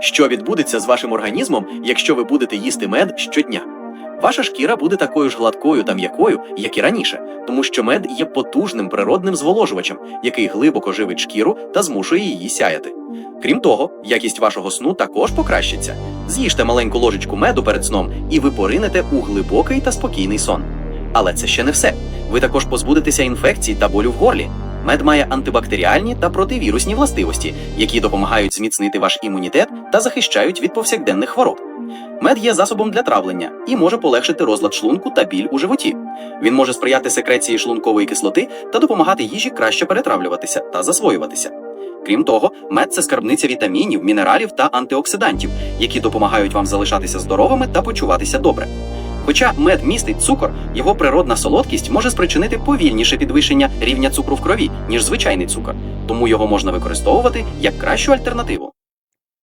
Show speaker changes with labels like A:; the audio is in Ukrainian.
A: Що відбудеться з вашим організмом, якщо ви будете їсти мед щодня? Ваша шкіра буде такою ж гладкою та м'якою, як і раніше, тому що мед є потужним природним зволожувачем, який глибоко живить шкіру та змушує її сяяти. Крім того, якість вашого сну також покращиться. З'їжте маленьку ложечку меду перед сном, і ви поринете у глибокий та спокійний сон. Але це ще не все. Ви також позбудетеся інфекцій та болю в горлі. Мед має антибактеріальні та противірусні властивості, які допомагають зміцнити ваш імунітет та захищають від повсякденних хвороб. Мед є засобом для травлення і може полегшити розлад шлунку та біль у животі. Він може сприяти секреції шлункової кислоти та допомагати їжі краще перетравлюватися та засвоюватися. Крім того, мед це скарбниця вітамінів, мінералів та антиоксидантів, які допомагають вам залишатися здоровими та почуватися добре. Хоча мед містить цукор, його природна солодкість може спричинити повільніше підвищення рівня цукру в крові, ніж звичайний цукор, тому його можна використовувати як кращу альтернативу.